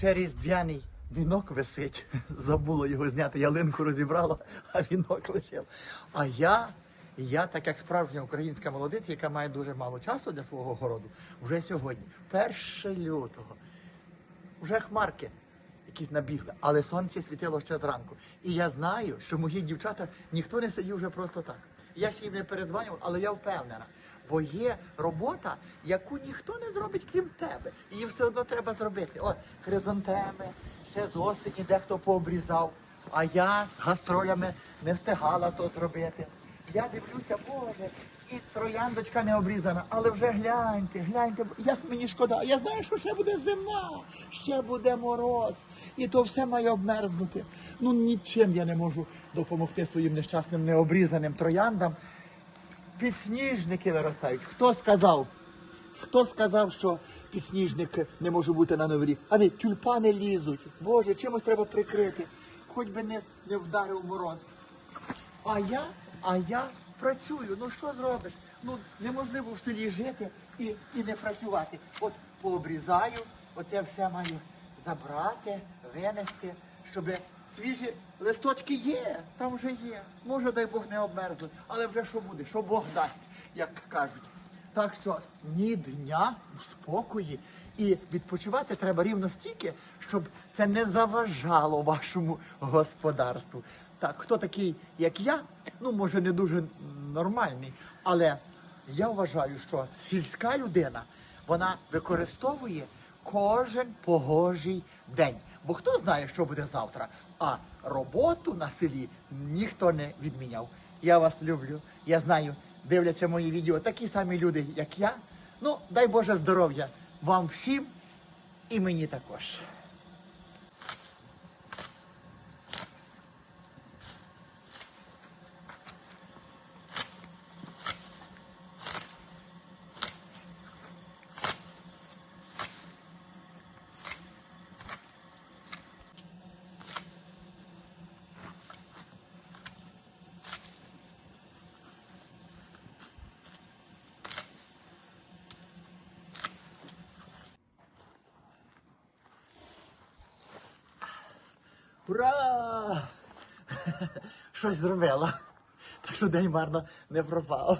ще різдвяний вінок висить. Забуло його зняти, ялинку розібрала, а вінок лишив. А я, я, так як справжня українська молодиця, яка має дуже мало часу для свого городу, вже сьогодні, 1 лютого, вже хмарки якісь набігли, але сонце світило ще зранку. І я знаю, що мої дівчата ніхто не сидів вже просто так. Я ще їм не перезвонював, але я впевнена. Бо є робота, яку ніхто не зробить, крім тебе. Її все одно треба зробити. О, хризантеми, ще з осені дехто пообрізав, а я з гастролями не встигала то зробити. Я дивлюся, Боже, і трояндочка не обрізана, але вже гляньте, гляньте, як мені шкода. Я знаю, що ще буде зима, ще буде мороз, і то все має обмерзнути. Ну нічим я не можу допомогти своїм нещасним необрізаним трояндам. Підсніжники виростають. Хто сказав? Хто сказав, що підсніжник не може бути на новий? А не тюльпани лізуть. Боже, чимось треба прикрити. Хоч би не, не вдарив мороз. А я, а я працюю. Ну що зробиш? Ну неможливо в селі жити і, і не працювати. От пообрізаю, оце все маю забрати, винести, щоб свіжі листочки є, там вже є. Може, дай Бог не обмерзнуть, але вже що буде, що Бог дасть, як кажуть. Так що ні дня в спокої і відпочивати треба рівно стільки, щоб це не заважало вашому господарству. Так, хто такий, як я, ну може не дуже нормальний, але я вважаю, що сільська людина вона використовує кожен погожий день. Бо хто знає, що буде завтра, а роботу на селі ніхто не відміняв. Я вас люблю. Я знаю, дивляться мої відео такі самі люди, як я. Ну, дай Боже здоров'я вам всім і мені також. Ура! Щось зробила. Так що день марно не пропав.